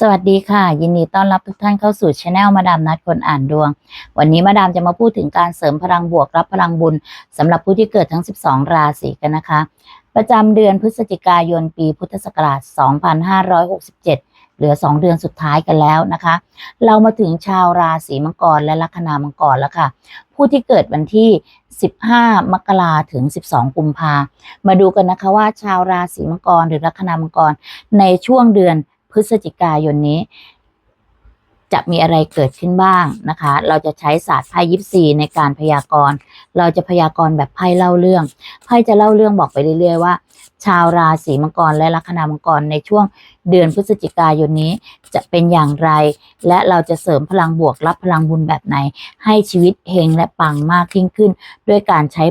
สวัสดีค่ะ ยินดีต้อนรับทุกท่านเข้าสู่ช anel มาดามนัดคนอ่านดวง วันนี้มาดามจะมาพูดถึงการเสริมพลังบวกรับพลังบุญสำหรับผู้ที่เกิดทั้ง 12 ราศีกันนะคะ ประจำเดือนพฤศจิกายนปีพุทธศักราช 2567 เหลือ 2 เดือนสุดท้ายกันแล้วนะคะ เรามาถึงชาวราศีมังกรและลัคนามังกรแล้วค่ะ ผู้ที่เกิดวันที่ 15 มกราถึง 12 กุมภามาดูกันนะคะว่าชาวราศีมังกรหรือลัคนามังกรในช่วงเดือน พฤศจิกายนนี้ จะมีอะไรเกิดขึ้นบ้างนะคะ เราจะใช้ศาสตร์ไพ่ยิปซีในการพยากรณ์ เราจะพยากรณ์แบบไพ่เล่าเรื่อง ไพ่จะเล่าเรื่องบอกไปเรื่อยๆว่า ชาวราศีมังกรและลัคนามังกรในช่วงเดือนพฤศจิกายนนี้จะเป็นอย่างไร และเราจะเสริมพลังบวกรับพลังบุญแบบไหน ให้ชีวิตเฮงและปังมากยิ่งขึ้น ด้วยการใช้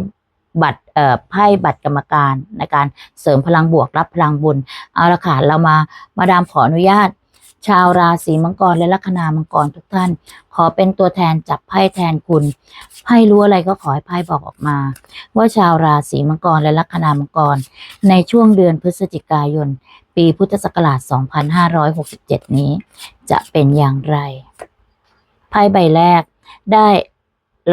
บัตรเอ่อไพ่บัตรกรรมการในการเสริมพลังบวกรับพลังบุญเอาละค่ะเรามามาดามขออนุญาต ชาวราศีมังกรและลัคนามังกรทุกท่าน ขอเป็นตัวแทนจับไพ่แทนคุณไพ่รู้อะไรก็ขอให้ไพ่บอกออกมา ว่าชาวราศีมังกรและลัคนามังกร ในช่วงเดือนพฤศจิกายน ปีพุทธศักราช 2567 นี้ จะเป็นอย่างไรไพ่ใบแรกได้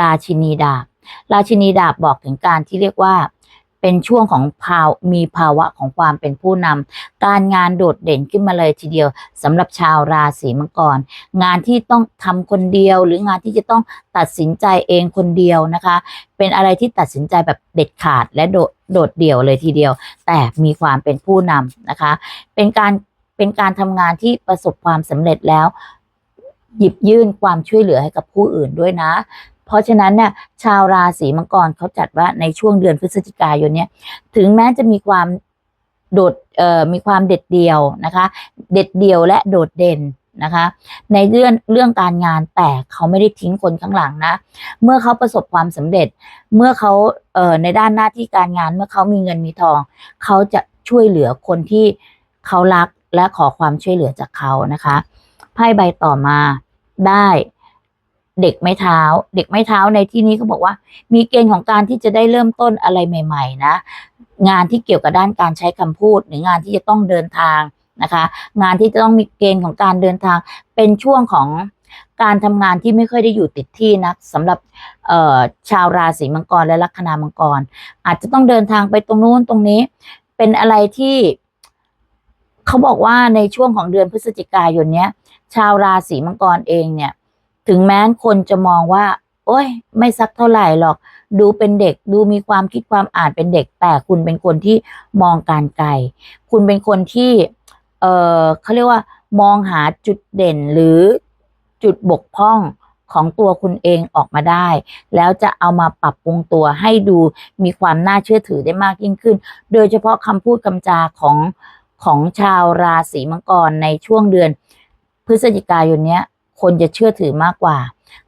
ราชินีดาบ ราชินีดาบบอกถึงการที่เรียกว่าเป็นช่วงของภาวมีภาวะของความเป็นผู้นำการงานโดดเด่นขึ้นมาเลยทีเดียวสำหรับชาวราศีมังกร งานที่ต้องทำคนเดียว หรืองานที่จะต้องตัดสินใจเองคนเดียวนะคะ เป็นอะไรที่ตัดสินใจแบบเด็ดขาดและโดดโดดเดี่ยวเลยทีเดียว แต่มีความเป็นผู้นำนะคะ เป็นการเป็นการทำงานที่ประสบความสำเร็จแล้ว หยิบยื่นความช่วยเหลือให้กับผู้อื่นด้วยนะ เพราะฉะนั้นเนี่ยชาวราศีมังกรเขาจัดว่าในช่วงเดือนพฤศจิกายนเนี่ยถึงแม้จะมีความโดดเอ่อมีความเด็ดเดี่ยวนะคะ เด็ดเดี่ยวและโดดเด่นนะคะ ในเรื่องเรื่องการงานแต่เขาไม่ได้ทิ้งคนข้างหลังนะ เมื่อเขาประสบความสำเร็จ เมื่อเขาเอ่อในด้านหน้าที่การงานเมื่อเขามีเงินมีทอง เขาจะช่วยเหลือคนที่เขารักและขอความช่วยเหลือจากเขานะคะไพ่ใบต่อมาได้ เด็กไม้เท้า เด็กไม้เท้าในที่นี้เขาบอกว่า มีเกณฑ์ของการที่จะได้เริ่มต้นอะไรใหม่ ๆ นะ งานที่เกี่ยวกับด้านการใช้คำพูด หรืองานที่จะต้องเดินทางนะคะ งานที่จะต้องมีเกณฑ์ของการเดินทาง เป็นช่วงของการทำงานที่ไม่ค่อยได้อยู่ติดที่นะสำหรับชาวราศีมังกรและลัคนามังกร อาจจะต้องเดินทางไปตรงนู้นตรงนี้ เป็นอะไรที่เขาบอกว่าในช่วงของเดือนพฤศจิกายนเนี้ย ชาวราศีมังกรเองเนี่ย ถึงแม้คนจะมองว่า โอ้ย ไม่สักเท่าไหร่หรอก ดูเป็นเด็กดูมีความคิดความอ่านเป็นเด็ก แต่คุณเป็นคนที่มองการไกล คุณเป็นคนที่ เออเขาเรียกว่า มองหาจุดเด่นหรือจุดบกพร่องของตัวคุณเองออกมาได้ แล้วจะเอามาปรับปรุงตัวให้ดูมีความน่าเชื่อถือได้มากยิ่งขึ้น โดยเฉพาะคำพูดคำจาของของชาวราศีมังกรในช่วงเดือน พฤศจิกายนเนี้ย คนจะเชื่อถือมากกว่า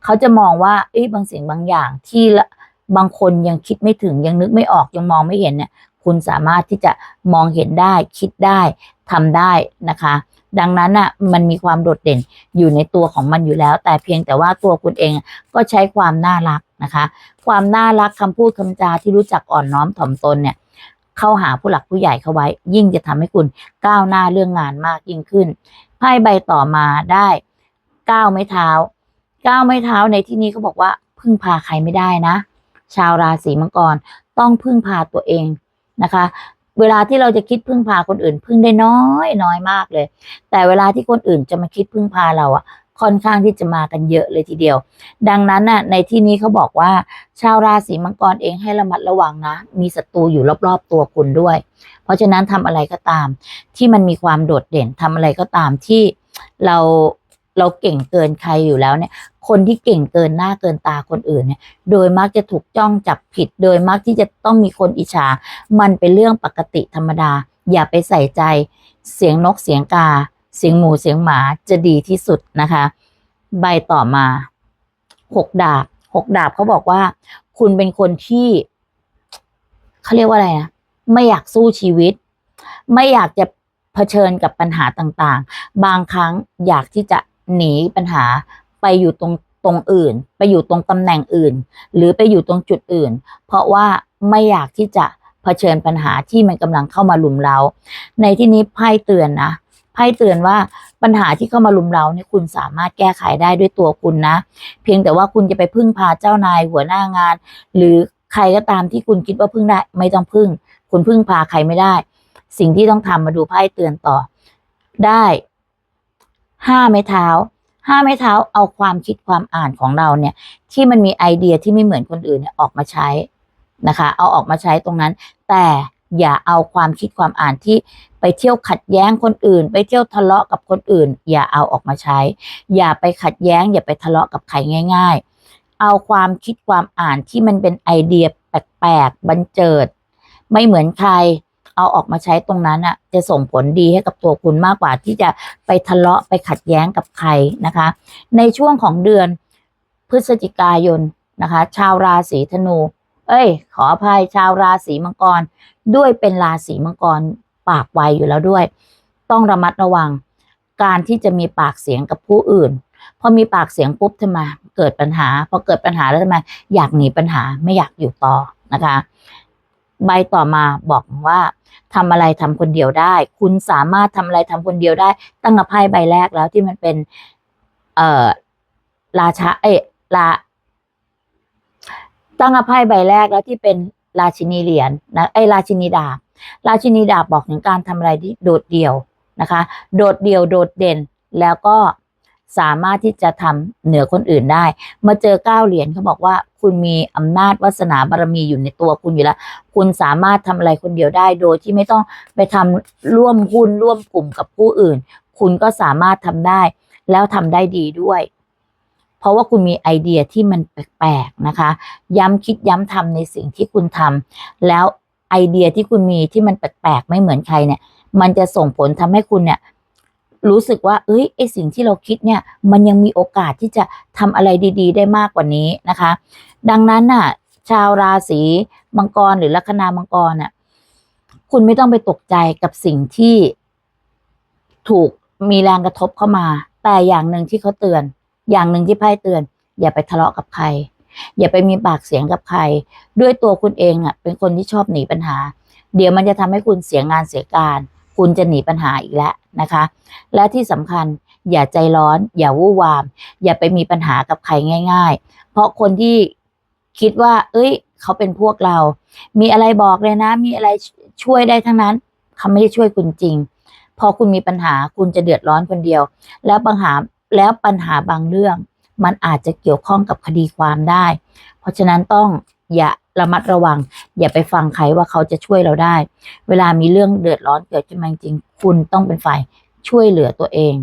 เขาจะมองว่าเอ้ยบางสิ่งบางอย่างที่ละบางคนยังคิดไม่ถึงยังนึกไม่ออกยังมองไม่เห็นเนี่ย คุณสามารถที่จะมองเห็นได้ คิดได้ทำได้นะคะ ดังนั้นอะมันมีความโดดเด่นอยู่ในตัวของมันอยู่แล้ว แต่เพียงแต่ว่าตัวคุณเองก็ใช้ความน่ารักนะคะ ความน่ารักคำพูดคำจาที่รู้จักอ่อนน้อมถ่อมตนเนี่ยเข้าหาผู้หลักผู้ใหญ่เข้าไว้ ยิ่งจะทำให้คุณก้าวหน้าเรื่องงานมากยิ่งขึ้นไพ่ใบต่อมาได้ ก้าวไม้เท้า ก้าวไม้เท้าในที่นี้เขาบอกว่า พึ่งพาใครไม่ได้นะ ชาวราศีมังกรต้องพึ่งพาตัวเองนะคะ เวลาที่เราจะคิดพึ่งพาคนอื่น พึ่งได้น้อยน้อยมากเลย แต่เวลาที่คนอื่นจะมาคิดพึ่งพาเราอะค่อนข้างที่จะมากันเยอะเลยทีเดียว ดังนั้นน่ะในที่นี้เขาบอกว่า ชาวราศีมังกรเองให้ระมัดระวังนะ มีศัตรูอยู่รอบ ๆ ตัวคุณด้วย เพราะฉะนั้นทำอะไรก็ตาม ที่มันมีความโดดเด่นทำอะไรก็ตามที่เรา เราเก่งเกินใครอยู่แล้วเนี่ย คนที่เก่งเกินหน้าเกินตาคนอื่นเนี่ย โดยมักจะถูกจ้องจับผิด โดยมักที่จะต้องมีคนอิจฉา มันเป็นเรื่องปกติธรรมดา อย่าไปใส่ใจ เสียงนกเสียงกา เสียงหมูเสียงหมาจะดีที่สุดนะคะ ใบต่อมาหกดาบหกดาบเขาบอกว่า คุณเป็นคนที่เขาเรียกว่าอะไรนะไม่อยากสู้ชีวิต ไม่อยากจะเผชิญกับปัญหาต่างๆ บางครั้งอยากที่จะ หนีปัญหาไปอยู่ตรงตรงอื่น ไปอยู่ตรงตำแหน่งอื่น หรือไปอยู่ตรงจุดอื่น เพราะว่าไม่อยากที่จะเผชิญปัญหาที่มันกำลังเข้ามาลุมเรา ในที่นี้ไพ่เตือนนะไพ่เตือนว่าปัญหาที่เข้ามาลุมเราเนี่ยคุณสามารถแก้ไขได้ด้วยตัวคุณนะ เพียงแต่ว่าคุณจะไปพึ่งพาเจ้านายหัวหน้างาน หรือใครก็ตามที่คุณคิดว่าพึ่งได้ ไม่ต้องพึ่ง คุณพึ่งพาใครไม่ได้ สิ่งที่ต้องทำมาดูไพ่เตือนต่อ ได้ ห้าไม้เท้าห้าไม้เท้าเอาความคิดความอ่านของเราเนี่ย ที่มันมีไอเดียที่ไม่เหมือนคนอื่นเนี่ยออกมาใช้นะคะ เอาออกมาใช้ตรงนั้น แต่อย่าเอาความคิดความอ่านที่ไปเที่ยวขัดแย้งคนอื่น ไปเที่ยวทะเลาะกับคนอื่น อย่าเอาออกมาใช้ อย่าไปขัดแย้ง อย่าไปทะเลาะกับใครง่าย ๆ เอาความคิดความอ่านที่มันเป็นไอเดียแปลกๆบันเจิด ไม่เหมือนใคร เอาออกมาใช้ตรงนั้นอะจะส่งผลดีให้กับตัวคุณมากกว่าที่จะไปทะเลาะไปขัดแย้งกับใครนะคะ ในช่วงของเดือนพฤศจิกายนนะคะ ชาวราศีธนู เอ้ย ขออภัยชาวราศีมังกร ด้วยเป็นราศีมังกรปากไวอยู่แล้วด้วย ต้องระมัดระวัง การที่จะมีปากเสียงกับผู้อื่นพอมีปากเสียงปุ๊บทำไมเกิดปัญหาพอเกิดปัญหาแล้วทำไมอยากหนีปัญหาไม่อยากอยู่ต่อนะคะ ใบต่อมาบอกว่าทำอะไรทำคนเดียวได้ คุณสามารถทำอะไรทำคนเดียวได้ ตั้งแต่ไพ่ใบแรกแล้วที่มันเป็น เอ่อราชาเอ้ยลาตั้งแต่ไพ่ใบแรกแล้วที่เป็นราชินีเหรียญนะไอ้ราชินีดาบ ราชินีดาบบอกถึงการทำอะไรที่โดดเดี่ยวนะคะ โดดเดี่ยวโดดเด่นแล้วก็ สามารถที่จะทำเหนือคนอื่นได้ มาเจอเก้าเหรียญเขาบอกว่า คุณมีอำนาจวาสนาบารมีอยู่ในตัวคุณอยู่แล้ว คุณสามารถทำอะไรคนเดียวได้โดยที่ไม่ต้องไปทำร่วมหุ้นร่วมกลุ่มกับผู้อื่น คุณก็สามารถทำได้ แล้วทำได้ดีด้วย เพราะว่าคุณมีไอเดียที่มันแปลกๆนะคะ ย้ำคิดย้ำทำในสิ่งที่คุณทำแล้วไอเดียที่คุณมีที่มันแปลกๆไม่เหมือนใครเนี่ย มันจะส่งผลทำให้คุณเนี่ย รู้สึกว่า เอ้ยไอสิ่งที่เราคิดเนี่ย มันยังมีโอกาสที่จะทำอะไรดี ๆ ได้มากกว่านี้นะคะ ดังนั้นน่ะ ชาวราศีมังกรหรือลัคนามังกรน่ะคุณไม่ต้องไปตกใจกับสิ่งที่ถูกมีแรงกระทบเข้ามา แต่อย่างหนึ่งที่เขาเตือน อย่างหนึ่งที่ไพ่เตือน อย่าไปทะเลาะกับใคร อย่าไปมีปากเสียงกับใคร ด้วยตัวคุณเองอะ เป็นคนที่ชอบหนีปัญหา เดี๋ยวมันจะทำให้คุณเสียงานเสียการ คุณจะหนีปัญหาอีกแล้ว นะคะ และที่สำคัญอย่าใจร้อน อย่าวู่วาม อย่าไปมีปัญหากับใครง่าย ๆ เพราะคนที่คิดว่า เอ้ย เขาเป็นพวกเรา มีอะไรบอกเลยนะ มีอะไรช่วยได้ทั้งนั้นเขาไม่ได้ช่วยคุณจริง พอคุณมีปัญหาคุณจะเดือดร้อนคนเดียว แล้วปัญหาแล้วปัญหาบางเรื่อง มันอาจจะเกี่ยวข้องกับคดีความได้ เพราะฉะนั้นต้องอย่า ระมัดระวัง อย่าไปฟังใครว่าเขาจะช่วยเราได้ เวลามีเรื่องเดือดร้อนเกิดขึ้นมาจริงคุณต้องเป็นฝ่ายช่วยเหลือตัวเอง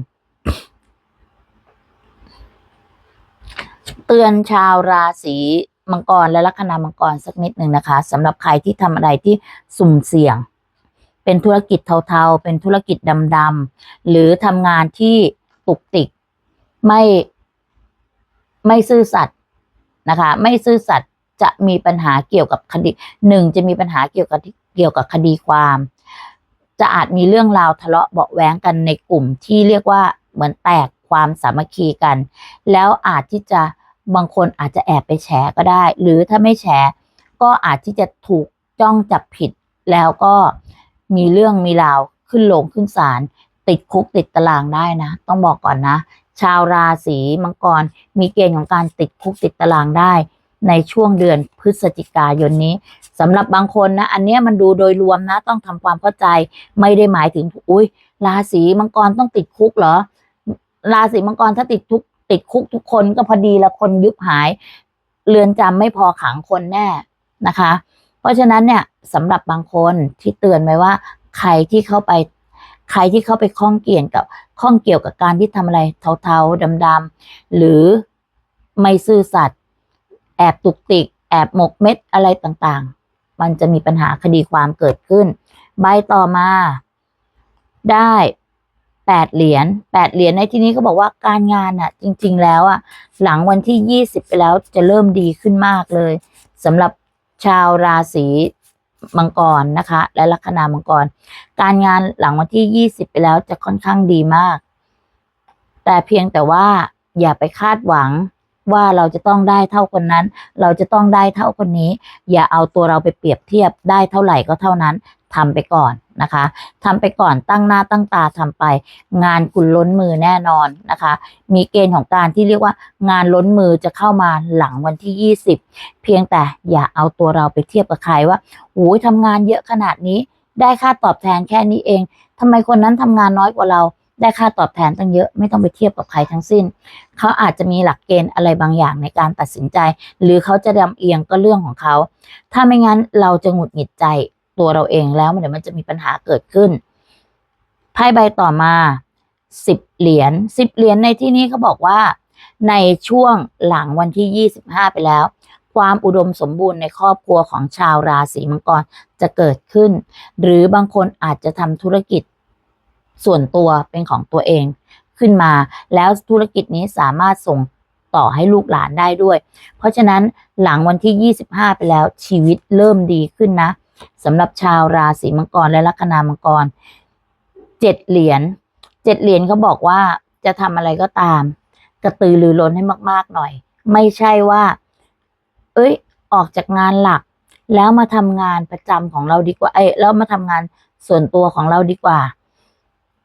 เตือนชาวราศีมังกรและลัคนามังกรสักนิดหนึ่งนะคะสำหรับใครที่ทำอะไรที่สุ่มเสี่ยง เป็นธุรกิจเทาๆ เป็นธุรกิจดำๆหรือทำงานที่ตุกติกไม่ไม่ซื่อสัตย์นะคะ ไม่ซื่อสัตย์ จะมีปัญหาเกี่ยวกับคดีหนึ่งจะมีปัญหาเกี่ยวกับเกี่ยวกับคดีความ จะอาจมีเรื่องราวทะเลาะเบาะแว้งกันในกลุ่มที่เรียกว่าเหมือนแตกความสามัคคีกัน แล้วอาจที่จะบางคนอาจจะแอบไปแฉก็ได้ หรือถ้าไม่แฉก็อาจที่จะถูกจ้องจับผิด แล้วก็มีเรื่องมีราวขึ้นลงขึ้นศาลติดคุกติดตารางได้นะ ต้องบอกก่อนนะ ชาวราศีมังกรมีเกณฑ์ของการติดคุกติดตารางได้ ในช่วงเดือนพฤศจิกายนนี้สำหรับบางคนนะ อันเนี้ยมันดูโดยรวมนะ ต้องทำความเข้าใจ ไม่ได้หมายถึง อุ้ยราศีมังกรต้องติดคุกเหรอ ราศีมังกรถ้าติดทุกติดคุกทุกคนก็พอดีละคนยุบหาย เรือนจำไม่พอขังคนแน่นะคะ เพราะฉะนั้นเนี่ยสำหรับบางคนที่เตือนไว้ว่า ใครที่เข้าไป ใครที่เข้าไปข้องเกี่ยวกับข้องเกี่ยวกับการที่ทำอะไรเทาๆดำๆหรือไม่ซื่อสัตย์ แอบตุกติก แอบหมกเม็ดอะไรต่างๆ มันจะมีปัญหาคดีความเกิดขึ้น ใบต่อมา ได้แปดเหรียญแปดเหรียญในที่นี้ก็บอกว่าการงานอะ จริง ๆ แล้วอะ หลังวันที่ยี่สิบไปแล้วจะเริ่มดีขึ้นมากเลยสำหรับชาวราศีมังกรนะคะ และลัคนามังกร การงานหลังวันที่ยี่สิบไปแล้วจะค่อนข้างดีมาก แต่เพียงแต่ว่าอย่าไปคาดหวัง ว่าเราจะต้องได้เท่าคนนั้น เราจะต้องได้เท่าคนนี้ อย่าเอาตัวเราไปเปรียบเทียบได้เท่าไหร่ก็เท่านั้นทำไปก่อนนะคะทำไปก่อนตั้งหน้าตั้งตาทำไป งานคุณล้นมือแน่นอนนะคะ มีเกณฑ์ของการที่เรียกว่า งานล้นมือจะเข้ามาหลังวันที่ 20 เพียงแต่อย่าเอาตัวเราไปเทียบกับใครว่าโอ้ยทำงานเยอะขนาดนี้ ได้ค่าตอบแทนแค่นี้เองทำไมคนนั้นทำงานน้อยกว่าเรา ได้ค่าตอบแทนตั้งเยอะไม่ต้องไปเทียบกับใครทั้งสิ้น เขาอาจจะมีหลักเกณฑ์อะไรบางอย่างในการตัดสินใจ หรือเขาจะดำเอียงก็เรื่องของเขา ถ้าไม่งั้นเราจะหงุดหงิดใจตัวเราเองแล้วเดี๋ยวมันจะมีปัญหาเกิดขึ้นไพ่ใบต่อมาสิบเหรียญสิบเหรียญในที่นี้เขาบอกว่า ในช่วงหลังวันที่ 25 ไปแล้ว ความอุดมสมบูรณ์ในครอบครัวของชาวราศีมังกรจะเกิดขึ้น หรือบางคนอาจจะทำธุรกิจ ส่วนตัวเป็นของตัวเองขึ้นมา แล้วธุรกิจนี้สามารถส่งต่อให้ลูกหลานได้ด้วย เพราะฉะนั้นหลังวันที่ 25 ไปแล้วชีวิตเริ่มดีขึ้นนะสำหรับชาวราศีมังกรและลัคนามังกรเจ็ดเหรียญเจ็ดเหรียญเขาบอกว่าจะทำอะไรก็ตาม กระตือรือร้นให้มาก ๆ หน่อย ไม่ใช่ว่า เอ้ย ออกจากงานหลัก แล้วมาทำงานประจำของเราดีกว่า เอ้ยแล้วมาทำงานส่วนตัวของเราดีกว่า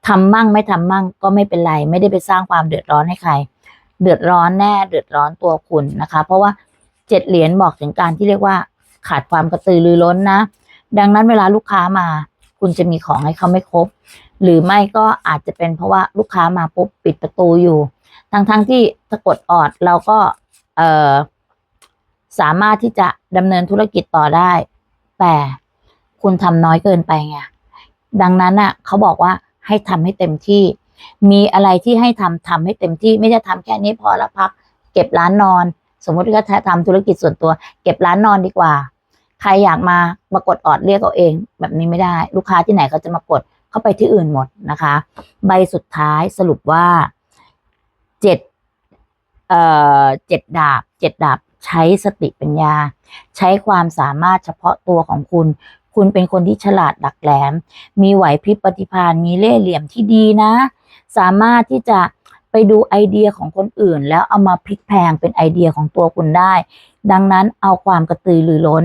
ทำมั่งไม่ทำมั่งก็ไม่เป็นไร ไม่ได้ไปสร้างความเดือดร้อนให้ใคร เดือดร้อนแน่ เดือดร้อนตัวคุณนะคะ เพราะว่าเจ็ดเหรียญบอกถึงการที่เรียกว่าขาดความกระตือรือร้นนะ ดังนั้นเวลาลูกค้ามา คุณจะมีของให้เขาไม่ครบ หรือไม่ก็อาจจะเป็นเพราะว่าลูกค้ามาปุ๊บปิดประตูอยู่ ทั้งๆทที่ถ้ากดออดเราก็เออสามารถที่จะดำเนินธุรกิจต่อได้ แต่คุณทำน้อยเกินไปไงดังนั้นอะเขาบอกว่า ให้ทำให้เต็มที่ มีอะไรที่ให้ทำทำให้เต็มที่ ไม่ใช่ทำแค่นี้พอแล้วพัก เก็บร้านนอน สมมติว่าถ้าทำธุรกิจส่วนตัว เก็บร้านนอนดีกว่า ใครอยากมามากดออดเรียกเอาเอง แบบนี้ไม่ได้ ลูกค้าที่ไหนเขาจะมากดเข้าไปที่อื่นหมดนะคะ ใบสุดท้ายสรุปว่าเจ็ดเอ่อเจ็ดดาบเจ็ดดาบใช้สติปัญญา ใช้ความสามารถเฉพาะตัวของคุณ คุณเป็นคนที่ฉลาดดักแหลม มีไหวพริบปฏิภาณมีเล่ห์เหลี่ยมที่ดีนะ สามารถที่จะไปดูไอเดียของคนอื่น แล้วเอามาพลิกแพงเป็นไอเดียของตัวคุณได้ ดังนั้นเอาความกระตือรือร้น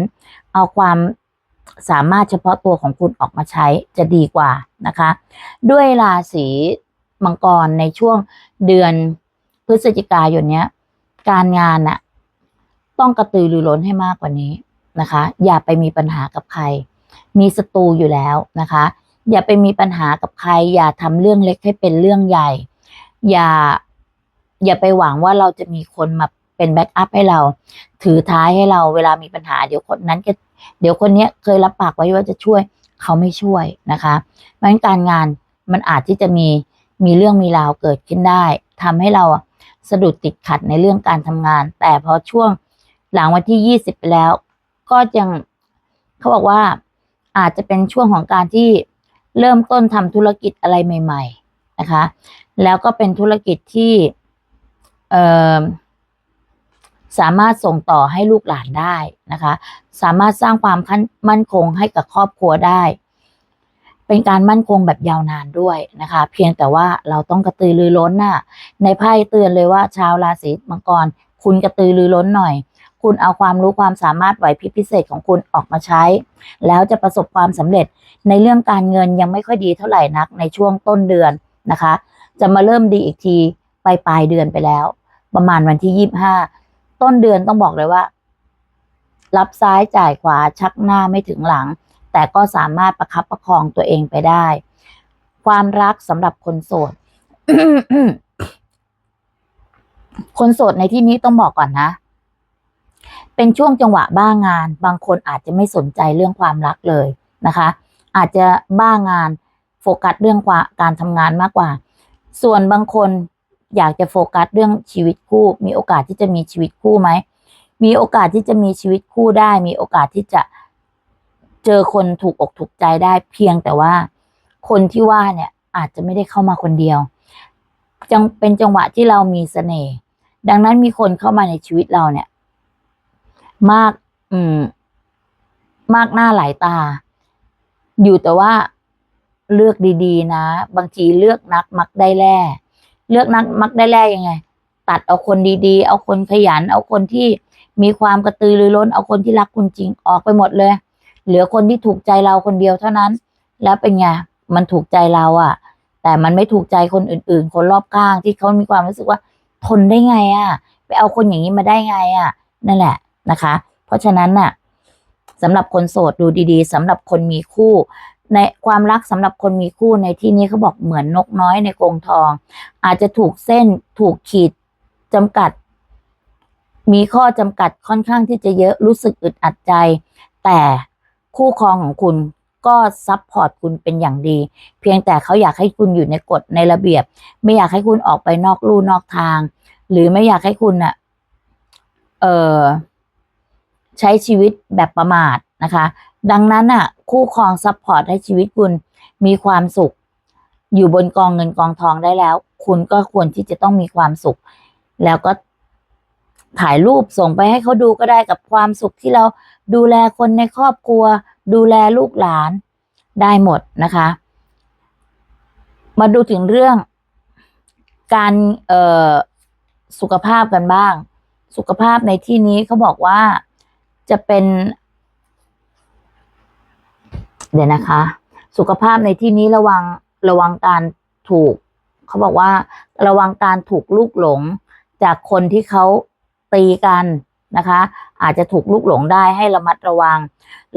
เอาความสามารถเฉพาะตัวของคุณออกมาใช้จะดีกว่านะคะ ด้วยราศีมังกรในช่วงเดือนพฤศจิกายนเนี้ย การงานน่ะต้องกระตือรือร้นให้มากกว่านี้นะคะ อย่าไปมีปัญหากับใคร มีศัตรูอยู่แล้วนะคะ อย่าไปมีปัญหากับใคร อย่าทำเรื่องเล็กให้เป็นเรื่องใหญ่ อย่าอย่าไปหวังว่าเราจะมีคนมาเป็นแบ็กอัพให้เรา ถือท้ายให้เราเวลามีปัญหาเดี๋ยวคนนั้นก็เดี๋ยวคนเนี้ยเคยรับปากไว้ว่าจะช่วยเขาไม่ช่วยนะคะเพราะฉะนั้นการงานมันอาจที่จะมีมีเรื่องมีราวเกิดขึ้นได้ทำให้เราสะดุดติดขัดในเรื่องการทำงาน แต่พอช่วงหลังวันที่ยี่สิบไปแล้ว ก็ยังเขาบอกว่า อาจจะเป็นช่วงของการที่เริ่มต้นทำธุรกิจอะไรใหม่ ๆ นะคะ แล้วก็เป็นธุรกิจที่สามารถส่งต่อให้ลูกหลานได้นะคะ สามารถสร้างความมั่นคงให้กับครอบครัวได้ เป็นการมั่นคงแบบยาวนานด้วยนะคะ เพียงแต่ว่าเราต้องกระตือรือร้นน่ะ ในไพ่เตือนเลยว่าชาวราศีมังกร คุณกระตือรือร้นหน่อย คุณเอาความรู้ความสามารถไหวพริบพิเศษของคุณออกมาใช้ แล้วจะประสบความสำเร็จในเรื่องการเงินยังไม่ค่อยดีเท่าไหร่นักในช่วงต้นเดือนนะคะ จะมาเริ่มดีอีกทีปลายปลายเดือนไปแล้ว ประมาณวันที่ยี่บห้าต้นเดือนต้องบอกเลยว่า รับซ้ายจ่ายขวาชักหน้าไม่ถึงหลัง แต่ก็สามารถประคับประคองตัวเองไปได้ ความรักสำหรับคนโสดคนโสดในที่นี้ต้องบอกก่อนนะ เป็นช่วงจังหวะบ้างงาน บางคนอาจจะไม่สนใจเรื่องความรักเลยนะคะ อาจจะบ้างานโฟกัสเรื่องการทำงานมากกว่า ส่วนบางคนอยากจะโฟกัสเรื่องชีวิตคู่ มีโอกาสที่จะมีชีวิตคู่ไหม มีโอกาสที่จะมีชีวิตคู่ได้ มีโอกาสที่จะเจอคนถูกอกถูกใจได้ เพียงแต่ว่าคนที่ว่าเนี่ยอาจจะไม่ได้เข้ามาคนเดียว จังเป็นจังหวะที่เรามีเสน่ห์ ดังนั้นมีคนเข้ามาในชีวิตเราเนี่ย มาก อืม มากหน้าหลายตา อยู่แต่ว่าเลือกดีๆ นะ บางทีเลือกนักมักได้แล่เลือกนักมักได้แล่ยังไง ตัดเอาคนดีๆ เอาคนขยัน เอาคนที่มีความกระตือรือร้น เอาคนที่รักคุณจริงออกไปหมดเลย เหลือคนที่ถูกใจเราคนเดียวเท่านั้น แล้วเป็นไงมันถูกใจเราอะแต่มันไม่ถูกใจคนอื่น ๆ คนรอบข้างที่เขามีความรู้สึกว่า ทนได้ไงอะไปเอาคนอย่างนี้มาได้ไงอะนั่นแหละ นะคะ เพราะฉะนั้นน่ะสำหรับคนโสดดูดีๆสำหรับคนมีคู่ ในความรักสำหรับคนมีคู่ในที่นี้เขาบอกเหมือนนกน้อยในกรงทอง อาจจะถูกเส้นถูกขีดจำกัด มีข้อจำกัดค่อนข้างที่จะเยอะรู้สึกอึดอัดใจ แต่คู่ครองของคุณก็ซัพพอร์ตคุณเป็นอย่างดี เพียงแต่เขาอยากให้คุณอยู่ในกฎในระเบียบ ไม่อยากให้คุณออกไปนอกลู่นอกทาง หรือไม่อยากให้คุณน่ะเออ ใช้ชีวิตแบบประมาทนะคะ ดังนั้นน่ะคู่ครองซัพพอร์ตให้ชีวิตคุณมีความสุข อยู่บนกองเงินกองทองได้แล้ว คุณก็ควรที่จะต้องมีความสุข แล้วก็ถ่ายรูปส่งไปให้เขาดูก็ได้กับความสุขที่เราดูแลคนในครอบครัว ดูแลลูกหลานได้หมดนะคะ มาดูถึงเรื่องการสุขภาพกันบ้าง สุขภาพในที่นี้เขาบอกว่า จะเป็น เดี๋ยวนะคะ สุขภาพในที่นี้ระวังระวังการถูก เขาบอกว่า ระวังการถูกลูกหลง จากคนที่เขาตีกันนะคะ อาจจะถูกลูกหลงได้ให้ระมัดระวัง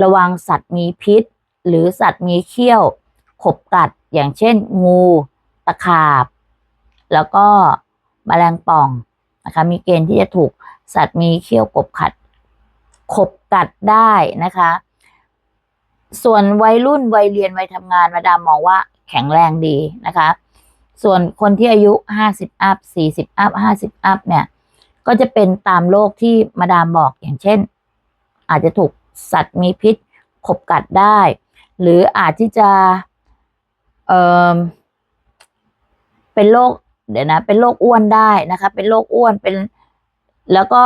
ระวังสัตว์มีพิษ หรือสัตว์มีเขี้ยว ขบกัดอย่างเช่น งูตะขาบ แล้วก็แมลงป่องนะคะ มีเกณฑ์ที่จะถูกสัตว์มีเขี้ยวกบขัด ขบกัดได้นะคะ ส่วนวัยรุ่นวัยเรียนวัยทำงานมาดามมองว่าแข็งแรงดีนะคะ ส่วนคนที่อายุห้าสิบอัพสี่สิบอัพห้าสิบอัพเนี่ย ก็จะเป็นตามโรคที่มาดามบอกอย่างเช่น อาจจะถูกสัตว์มีพิษขบกัดได้ หรืออาจที่จะเออเป็นโรคเดี๋ยวนะ เป็นโรคอ้วนได้นะคะ เป็นโรคอ้วนเป็นแล้วก็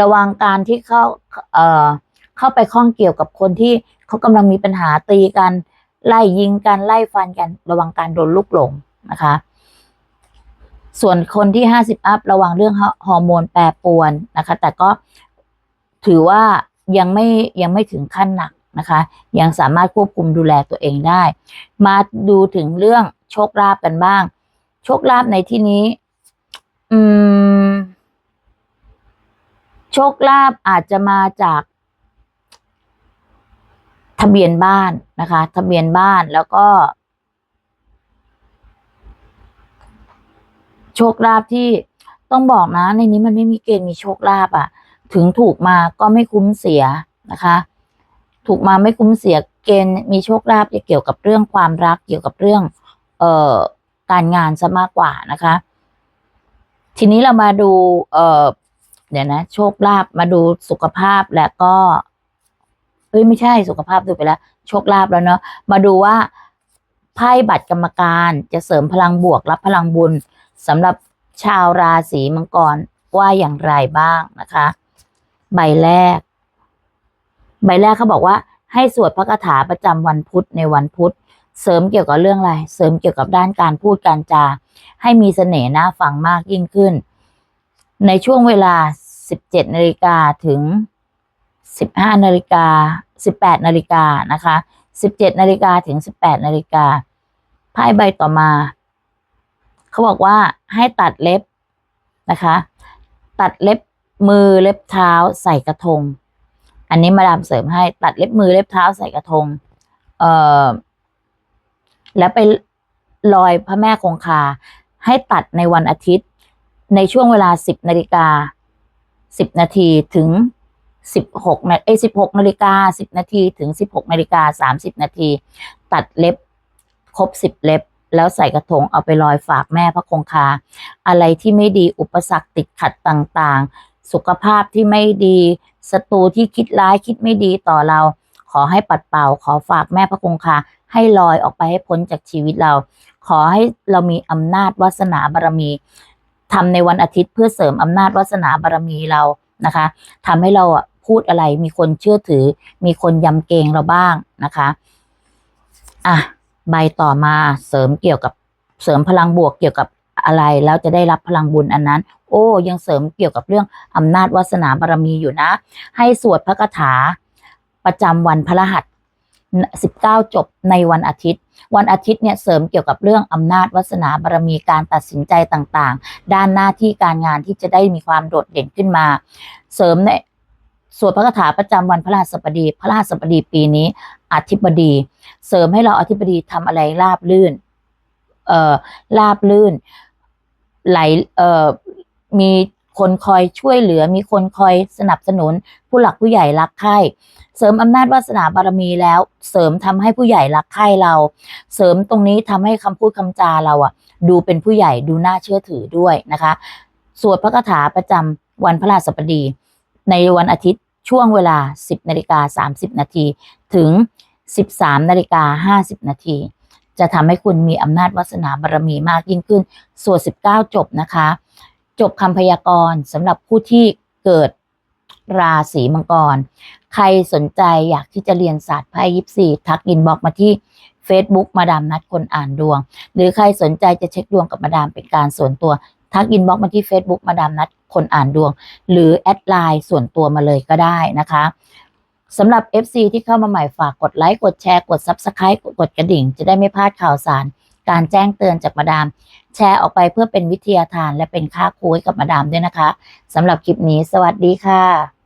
ระวังการที่เข้าเอ่อเข้าไปข้องเกี่ยวกับคนที่เขากำลังมีปัญหาตีกันไล่ยิงกันไล่ฟันกัน ระวังการโดนลูกหลงนะคะ ส่วนคนที่ห้าสิบอัพระวังเรื่องฮอร์โมนแปรปรวนนะคะ แต่ก็ถือว่ายังไม่ยังไม่ถึงขั้นหนักนะคะ ยังสามารถควบคุมดูแลตัวเองได้ มาดูถึงเรื่องโชคลาภกันบ้าง โชคลาภในที่นี้ อืม โชคลาภอาจจะมาจาก ทะเบียนบ้านนะคะ ทะเบียนบ้านแล้วก็ โชคลาภที่ต้องบอกนะ ในนี้มันไม่มีเกณฑ์มีโชคลาภอะ ถึงถูกมาก็ไม่คุ้มเสียนะคะ ถูกมาไม่คุ้มเสียเกณฑ์มีโชคลาภจะเกี่ยวกับเรื่องความรักเกี่ยวกับเรื่อง เอ่อการงานซะมากกว่านะคะ ทีนี้เรามาดู เอ่อ เดี๋ยวนะ โชคลาภมาดูสุขภาพและก็เอ้ยไม่ใช่สุขภาพดูไปแล้ว โชคลาภแล้วเนาะมาดูว่าไพ่บัตรกรรมการจะเสริมพลังบวกรับพลังบุญสำหรับชาวราศีมังกรว่าอย่างไรบ้างนะคะ ใบแรก ใบแรกเขาบอกว่า ให้สวดพระคาถาประจำวันพุธในวันพุธ เสริมเกี่ยวกับเรื่องอะไร เสริมเกี่ยวกับด้านการพูดการจา ให้มีเสน่ห์น่าฟังมากยิ่งขึ้น ในช่วงเวลา 17นาฬิกาถึง 15นาฬิกา18นาฬิกานะคะ17นาฬิกาถึง 18นาฬิกาไพ่ใบต่อมา เขาบอกว่าให้ตัดเล็บนะคะ ตัดเล็บมือเล็บเท้าใส่กระทง อันนี้มาดามเสริมให้ตัดเล็บมือเล็บเท้าใส่กระทง เอ่อ แล้วไปลอยพระแม่คงคา ให้ตัดในวันอาทิตย์ ในช่วงเวลา 10นาฬิกา 10นาทีถึง16นาเอ้ย16นาฬิกา10นาทีถึง16นาฬิกา30นาที ตัดเล็บครบ10เล็บ แล้วใส่กระทงเอาไปลอยฝากแม่พระคงคา อะไรที่ไม่ดีอุปสรรคติดขัดต่างๆ สุขภาพที่ไม่ดีศัตรูที่คิดร้ายคิดไม่ดีต่อเรา ขอให้ปัดเป่า ขอฝากแม่พระคงคา ให้ลอยออกไปให้พ้นจากชีวิตเรา ขอให้เรามีอำนาจวาสนาบารมี ทำในวันอาทิตย์เพื่อเสริมอำนาจวาสนาบารมีเรานะคะทำให้เราอะพูดอะไรมีคนเชื่อถือ มีคนยำเกรงเราบ้างนะคะอะใบต่อมาเสริมเกี่ยวกับเสริมพลังบวกเกี่ยวกับอะไรแล้วจะได้รับพลังบุญอันนั้น โอ้ยังเสริมเกี่ยวกับเรื่องอำนาจวาสนาบารมีอยู่นะ ให้สวดพระคาถาประจำวันพระรหัส 19 จบในวันอาทิตย์ วันอาทิตย์เนี่ยเสริมเกี่ยวกับเรื่องอำนาจวาสนาบารมีการตัดสินใจต่างๆ ด้านหน้าที่การงานที่จะได้มีความโดดเด่นขึ้นมา เสริมในสวดพระคาถาประจำวันพระราชบดีพระราชบดีปีนี้อธิบดี เสริมให้เราอธิบดีทำอะไรราบลื่นเอ่อราบลื่นไหลเอ่อมีคนคอยช่วยเหลือ มีคนคอยสนับสนุน ผู้หลักผู้ใหญ่รักใคร่ เสริมอำนาจวาสนาบารมีแล้ว เสริมทำให้ผู้ใหญ่รักใคร่เรา เสริมตรงนี้ทำให้คำพูดคำจาเราอะ ดูเป็นผู้ใหญ่ดูน่าเชื่อถือด้วยนะคะ สวดพระคาถาประจำวันพระราชบดี ในวันอาทิตย์ช่วงเวลา 10นาฬิกา30นาทีถึง 13นาฬิกา50นาทีจะทำให้คุณมีอำนาจวาสนาบารมีมากยิ่งขึ้นสวด19 จบนะคะ จบคำพยากรณ์สำหรับผู้ที่เกิด ราศีมังกร ใครสนใจอยากที่จะเรียนศาสตร์ไพ่ยิปซีทักอินบอกมาที่ Facebook มาดามนัดคนอ่านดวง หรือใครสนใจจะเช็คดวงกับมาดามเป็นการส่วนตัว ทักอินบ็อกมาที่ Facebook มาดามนัดคนอ่านดวง หรือแอดไลน์ส่วนตัวมาเลยก็ได้นะคะสำหรับ FC ที่เข้ามาใหม่ฝากกดไลค์ กดแชร์ กด Subscribe กดกดกระดิ่ง จะได้ไม่พลาดข่าวสาร การแจ้งเตือนจากมาดาม แชร์ออกไปเพื่อเป็นวิทยาทานและเป็นค่าครูให้กับมาดามด้วยนะคะสำหรับคลิปนี้ สวัสดีค่ะ